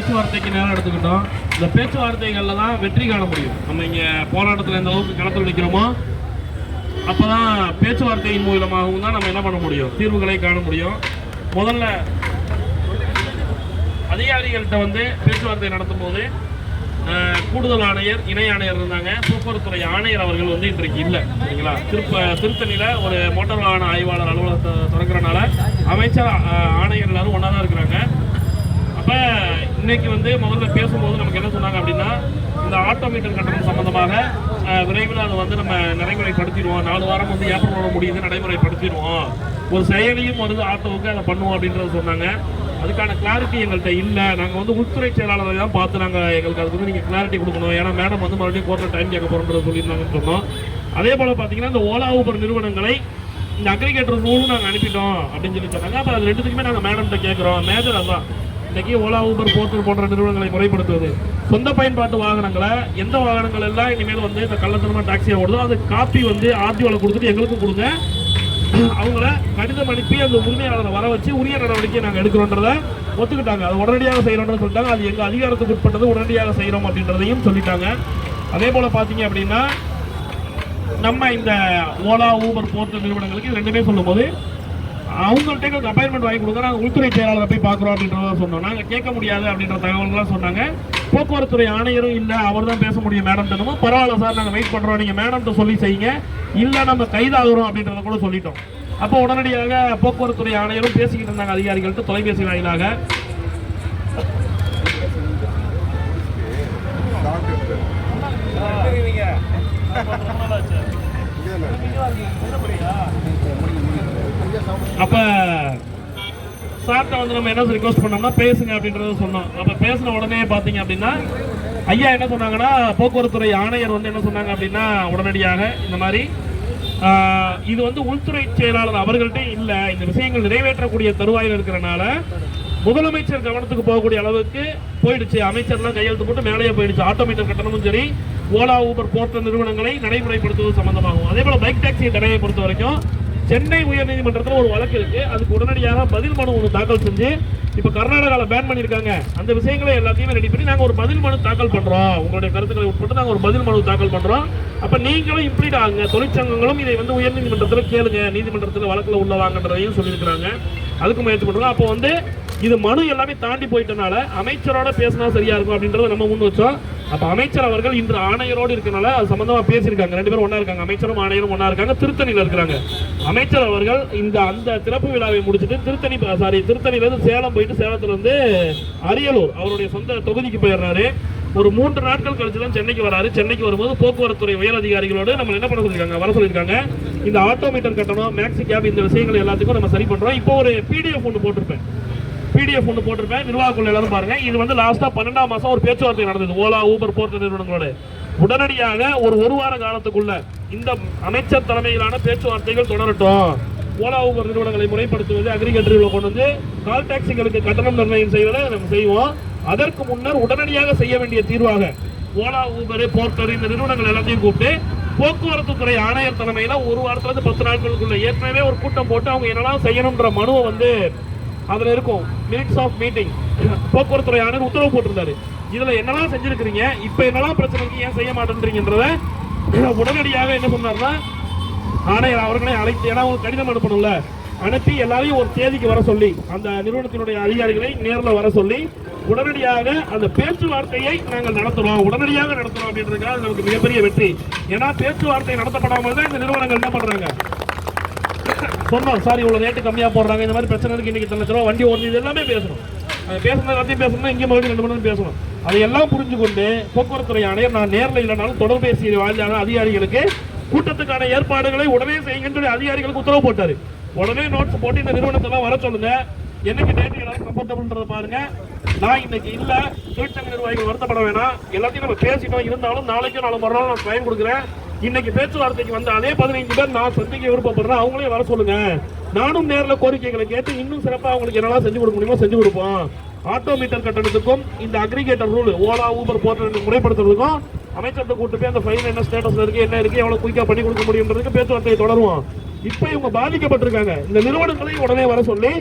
பேச்சுவார்த்தைக்கு நேரம் எடுத்துக்கிட்டோம். இந்த பேச்சுவார்த்தைகளில் தான் வெற்றி காண முடியும். நம்ம இங்கே போராட்டத்தில் எந்த அளவுக்கு களத்தில் நிற்கிறோமோ அப்போ தான் பேச்சுவார்த்தையின் மூலமாகவும் தான் நம்ம என்ன பண்ண முடியும்? தீர்வுகளை காண முடியும். முதல்ல அதிகாரிகள்கிட்ட வந்து பேச்சுவார்த்தை நடத்தும் போது கூடுதல் ஆணையர் இணை ஆணையர் இருந்தாங்க. போக்குவரத்துறை ஆணையர் அவர்கள் வந்து இன்றைக்கு இல்லை சரிங்களா? திருப்ப திருத்தணியில் ஒரு மோட்டார் வாகன ஆய்வாளர் அலுவலகத்தை திறக்கிறனால அமைச்சர் ஆணையர் எல்லாரும் ஒன்றா தான் இருக்கிறாங்க. அப்போ இன்னைக்கு வந்து முதல்ல பேசும்போது நமக்கு என்ன சொன்னாங்க அப்படின்னா இந்த ஆட்டோமேட்டர் கட்டணம் சம்பந்தமாக விரைவில் அதை வந்து நம்ம நடைமுறைப்படுத்திடுவோம். நாலு வாரம் வந்து ஏப்ரலோட முடியுது நடைமுறைப்படுத்திடுவோம். ஒரு செயலியும் வருது ஆட்டோவுக்கு அதை பண்ணுவோம் அப்படின்றத சொன்னாங்க. அதுக்கான கிளாரிட்டி எங்கள்கிட்ட இல்லை. நாங்கள் வந்து உள்துறை செயலாளரை தான் பார்த்து நாங்கள் எங்களுக்கு அதுக்கு வந்து நீங்கள் கிளாரிட்டி கொடுக்கணும். ஏன்னா மேடம் வந்து மறுபடியும் கோர்ட்டில் டைம் கேட்க போகிறோன்றது சொல்லியிருந்தாங்கன்னு சொன்னோம். அதே போல் பார்த்தீங்கன்னா இந்த ஓலா ஊபர் நிறுவனங்களை இந்த அக்ரிகேட்டர் ரூலும் நாங்கள் அனுப்பிட்டோம் அப்படின்னு சொல்லி சொன்னாங்க. அப்போ அது ரெண்டுத்துக்குமே நாங்கள் மேடம்கிட்ட கேட்குறோம். மேஜர் அதான். இன்னைக்கு ஓலா ஊபர் போர்ட்டல் போன்ற நிறுவனங்களை முறைப்படுத்துவது. சொந்த பயன்பாட்டு வாகனங்களை எந்த வாகனங்கள் எல்லாம் இனிமேல் வந்து இந்த கள்ளத்தனமாக டாக்ஸியாக ஓடுதோ அது காப்பி வந்து ஆர்டிஓவில் கொடுத்துட்டு எங்களுக்கும் கொடுங்க. அவங்கள கடிதம் அனுப்பி அந்த உரிமையாளரை வர வச்சு உரிய நடவடிக்கை நாங்கள் எடுக்கிறோன்றத ஒத்துக்கிட்டாங்க. அது உடனடியாக செய்கிறோம்னு சொல்லிட்டாங்க. அது எங்கள் அதிகாரத்துக்கு உட்பட்டது உடனடியாக செய்கிறோம் அப்படின்றதையும் சொல்லிட்டாங்க. அதே போல் பார்த்தீங்க அப்படின்னா நம்ம இந்த ஓலா ஊபர் போன்ற நிறுவனங்களுக்கு ரெண்டுமே சொல்லும்போது அவங்கள்ட்ட எங்களுக்கு அப்பாயின்மெண்ட் வாங்கி கொடுங்க. நாங்கள் உள்துறை செயலாளரை போய் பார்க்குறோம் அப்படின்றத சொன்னோம். நாங்கள் கேட்க முடியாது அப்படின்ற தகவல்கள்லாம் சொன்னாங்க. போக்குவரத்துறை ஆணையரும் இல்லை அவர் தான் பேச முடியும் மேடம் தனமோ பரவாயில்ல சார் நாங்கள் வெயிட் பண்ணுறோம் நீங்கள் மேடம்கிட்ட சொல்லி செய்யுங்க. இல்லை நம்ம கைதாகிறோம் அப்படின்றத கூட சொல்லிட்டோம். அப்போ உடனடியாக போக்குவரத்துறை ஆணையரும் பேசிக்கிட்டு இருந்தாங்க அதிகாரிகள்ட்ட தொலைபேசி வாயிலாக. அப்போ சார்கிட்ட வந்து நம்ம என்ன ரிக்வஸ்ட் பண்ணோம்னா பேசுங்க அப்படின்றத சொன்னோம். அப்போ பேசின உடனே பார்த்தீங்க அப்படின்னா ஐயா என்ன சொன்னாங்கன்னா போக்குவரத்துறை ஆணையர் வந்து என்ன சொன்னாங்க அப்படின்னா உடனடியாக இந்த மாதிரி இது வந்து உள்துறை செயலாளர் அவர்கள்ட்டே இல்லை இந்த விஷயங்கள் நிறைவேற்றக்கூடிய தருவாயில் இருக்கிறனால முதலமைச்சர் கவனத்துக்கு போகக்கூடிய அளவுக்கு போயிடுச்சு. அமைச்சர்லாம் கையெழுத்து போட்டு மேலேயே போயிடுச்சு. ஆட்டோமீட்டர் கட்டணமும் சரி ஓலா ஊபர் போர்ட்டல் நிறுவனங்களை நடைமுறைப்படுத்துவது சம்பந்தமாகும். அதே போல் பைக் டாக்ஸி தடையை பொறுத்த வரைக்கும் சென்னை உயர்நீதிமன்றத்தில் ஒரு வழக்கு இருக்கு. அதுக்கு உடனடியாக பதில் மனு ஒன்று தாக்கல் செஞ்சு இப்போ கர்நாடகாவில் பேன் பண்ணியிருக்காங்க. அந்த விஷயங்களை எல்லாத்தையுமே ரெடி பண்ணி நாங்கள் ஒரு பதில் மனு தாக்கல் பண்ணுறோம் உங்களுடைய கருத்துக்களை உட்பட்டு நாங்கள் ஒரு பதில் மனு தாக்கல் பண்ணுறோம் அப்போ நீங்களும் இம்ப்ளீட் ஆகுங்க. தொழிற்சங்கங்களும் இதை வந்து உயர்நீதிமன்றத்தில் கேளுங்க. நீதிமன்றத்தில் வழக்கில் உள்ள வாங்கன்றதையும் சொல்லியிருக்கிறாங்க. அதுக்கு முயற்சி பண்ணுறோம் அப்போ வந்து இது மனு எல்லாமே தாண்டி போயிட்டனால அமைச்சரோட பேசினா சரியா இருக்கும் அப்படின்றத நம்ம முன் வச்சோம். அப்ப அமைச்சர் அவர்கள் இன்று ஆணையரோடு இருக்கனால அது சம்பந்தமா பேசியிருக்காங்க. ரெண்டு பேரும் ஒன்றா இருக்காங்க. அமைச்சரும் ஆணையரும் ஒன்றா இருக்காங்க. திருத்தணியில இருக்கிறாங்க. அமைச்சர் அவர்கள் இந்த அந்த திறப்பு விழாவை முடிச்சுட்டு திருத்தணி சாரி திருத்தணியில இருந்து சேலம் போயிட்டு சேலத்துல இருந்து அரியலூர் அவருடைய சொந்த தொகுதிக்கு போயிடுறாரு. ஒரு மூன்று நாட்கள் கழிச்சு தான் சென்னைக்கு வராரு. சென்னைக்கு வரும்போது போக்குவரத்துறை உயர் அதிகாரிகளோடு நம்ம என்ன பண்ண சொல்லியிருக்காங்க? வர சொல்லியிருக்காங்க. இந்த ஆட்டோமீட்டர் கட்டணம் மேக்ஸி கேப் இந்த விஷயங்கள் எல்லாத்துக்கும் நம்ம சரி பண்றோம். இப்போ ஒரு பிடிஎஃப் ஒன்று போட்டிருப்பேன். பிடிஎஃப் ஒன்று போட்டிருப்பேன். நிர்வாகக்குள்ள எல்லாரும் பாருங்க. இது வந்து லாஸ்டா பன்னெண்டாம் மாசம் ஒரு பேச்சுவார்த்தை நடந்தது. ஓலா ஊபர் போர்ட்டல் நிறுவனங்களோட. உடனடியாக ஒரு ஒரு வார காலத்துக்குள்ள இந்த அமைச்சர் தலைமையிலான பேச்சுவார்த்தைகள் தொடரட்டும். ஓலா ஊபர் நிறுவனங்களை முறைப்படுத்துவது அக்ரிகல்ச்சரில் கொண்டு வந்து கால் டாக்ஸிகளுக்கு கட்டணம் நிர்ணயம் செய்வதை நம்ம செய்வோம். அதற்கு முன்னர் உடனடியாக செய்ய வேண்டிய தீர்வாக ஓலா ஊபர் போர்ட்டர் இந்த நிறுவனங்கள் எல்லாத்தையும் கூப்பிட்டு போக்குவரத்து துறை ஆணையர் தலைமையில ஒரு வாரத்துல இருந்து பத்து நாட்களுக்குள்ள ஏற்கனவே ஒரு கூட்டம் போட்டு அவங்க என்னெல்லாம் செய்யணுன்ற மனுவை வந்து அதுல இருக்கும். மினிட்ஸ் ஆஃப் மீட்டிங் போக்குவரத்துறை ஆணையர் உத்தரவு போட்டிருந்தாரு. இதுல என்னெல்லாம் செஞ்சிருக்கிறீங்க? இப்ப என்னெல்லாம் பிரச்சனைக்கு ஏன் செய்ய மாட்டேன்றீங்கன்றத உடனடியாக என்ன சொன்னார்னா ஆணையர் அவர்களே அழைத்து ஏன்னா ஒரு கடிதம் அனுப்பணும்ல அனுப்பி எல்லாரையும் ஒரு தேதிக்கு வர சொல்லி அந்த நிறுவனத்தினுடைய அதிகாரிகளை நேர்ல வர சொல்லி உடனடியாக அந்த பேச்சுவார்த்தையை நாங்கள் நடத்துறோம். உடனடியாக நடத்துறோம் அப்படின்றதுக்காக நமக்கு மிகப்பெரிய வெற்றி. ஏன்னா பேச்சுவார்த்தை நடத்தப்படாமல் தான் இந்த நிறுவனங்கள் என்ன பண்ணுறாங்க சொன்னோம் சார் இவ்வளோ ரேட்டு கம்மியாக போடுறாங்க. இந்த மாதிரி பிரச்சனை இன்னைக்கு இத்தனை வண்டி ஓடுறது இது எல்லாமே பேசணும் பேசுனது எல்லாத்தையும் பேசணும்னா இங்கே மறுபடியும் ரெண்டு மணி பேசணும். அதையெல்லாம் புரிஞ்சு கொண்டு போக்குவரத்துறை ஆணையர் நான் நேரில் இல்லைனாலும் தொலைபேசி வாயிலான அதிகாரிகளுக்கு கூட்டத்துக்கான ஏற்பாடுகளை உடனே செய்யுங்கன்னு சொல்லி அதிகாரிகளுக்கு உத்தரவு போட்டார். உடனே நோட்ஸ் போட்டு இந்த நிறுவனத்தெல்லாம் வர சொல்லுங்க. என்னைக்கு டேட் எல்லாரும் கம்ஃபர்டபுள்ன்றத பாருங்க. நான் இன்னைக்கு இல்ல. தொழிற்சங்க நிர்வாகிகள் வருத்தப்பட வேணாம். எல்லாத்தையும் நம்ம பேசிட்டோம். இருந்தாலும் நாளைக்கும் நாலு மறுநாள் நான் டைம் கொடுக்குறேன். இன்னைக்கு பேச்சுவார்த்தைக்கு வந்த அதே பதினைஞ்சு பேர் நான் சந்திக்க விருப்பப்படுறேன். அவங்களே வர சொல்லுங்க. நானும் நேரில் கோரிக்கைகளை கேட்டு இன்னும் சிறப்பாக அவங்களுக்கு என்னெல்லாம் செஞ்சு கொடுக்க முடியுமோ செஞ்சு கொடுப்போம். ஆட்டோமீட்டர் கட்டணத்துக்கும் இந்த aggregator rule Ola Uber portal முறைப்படுத்துறதுக்கும் அமைச்சர்கிட்ட கூட்டு போய் அந்த ஃபைன் என்ன ஸ்டேட்டஸ் இருக்கு என்ன இருக்கு எவ்வளவு குயிக்கா பண்ணி கொடுக்க முடியுன்றதுக்கு பேச்சுவார்த்தையை தொடருவோம். இப்ப இவங்க பாதிக்கப்பட்டிருக்காங்க. இந்த நிறுவனங்களை உடனே வர சொல்லி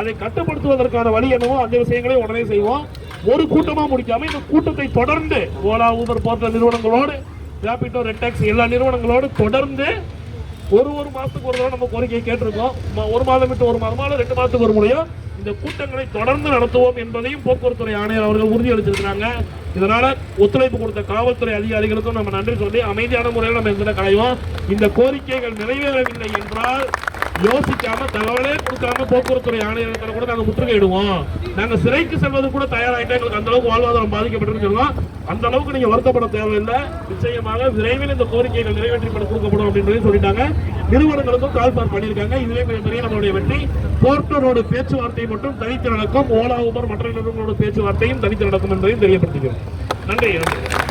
அதை கட்டுப்படுத்துவதற்கான வழி என்னவோ அந்த விஷயங்களையும் உடனே செய்வோம். ஒரு கூட்டமா முடிக்காம இந்த கூட்டத்தை தொடர்ந்து ஓலா ஊபர் போன்ற நிறுவனங்களோடு ரேபிட்டோ ரெட்டெக்ஸ் எல்லா நிறுவனங்களோடு தொடர்ந்து ஒரு ஒரு மாதத்துக்கு ஒரு தடவை நம்ம கோரிக்கையை கேட்டிருக்கோம். ஒரு மாதம் விட்டு ஒரு மாதமாக ரெண்டு மாதத்துக்கு ஒரு முறையோ இந்த கூட்டங்களை தொடர்ந்து நடத்துவோம் என்பதையும் போக்குவரத்துறை ஆணையர் அவர்கள் உறுதியளிச்சிருக்கிறாங்க இதனால ஒத்துழைப்பு கொடுத்த காவல்துறை அதிகாரிகளுக்கும் நம்ம நன்றி சொல்லி அமைதியான முறையில் நம்ம இந்த கலைவோம் இந்த கோரிக்கைகள் நிறைவேறவில்லை என்றால் யோசிக்காம தகவலே கொடுக்காம போக்குவரத்துறை ஆணையத்தில் கூட நாங்க முற்றுகையிடுவோம் நாங்க சிறைக்கு செல்வது கூட தயாராகிட்டே எங்களுக்கு அந்த அளவுக்கு வாழ்வாதாரம் பாதிக்கப்பட்டு சொல்லலாம் அந்த அளவுக்கு நீங்க வருத்தப்பட தேவையில்லை. நிச்சயமாக விரைவில் இந்த கோரிக்கைகள் நிறைவேற்றி நிறைவேற்றப்பட கொடுக்கப்படும் அப்படின்றதையும் சொல்லிட்டாங்க. நிறுவனங்களுக்கும் கால் பார் பண்ணியிருக்காங்க. இதுவே மிகப்பெரிய நம்மளுடைய வெற்றி. போர்ட்டரோட பேச்சுவார்த்தை மட்டும் தனித்து நடக்கும். ஓலா ஊபர் மற்ற நிறுவனங்களோட பேச்சுவார்த்தையும் தனித்து நடக்கும் என்பதையும் தெரியப்படுத்துகிறோம் நன்றி நன்றி.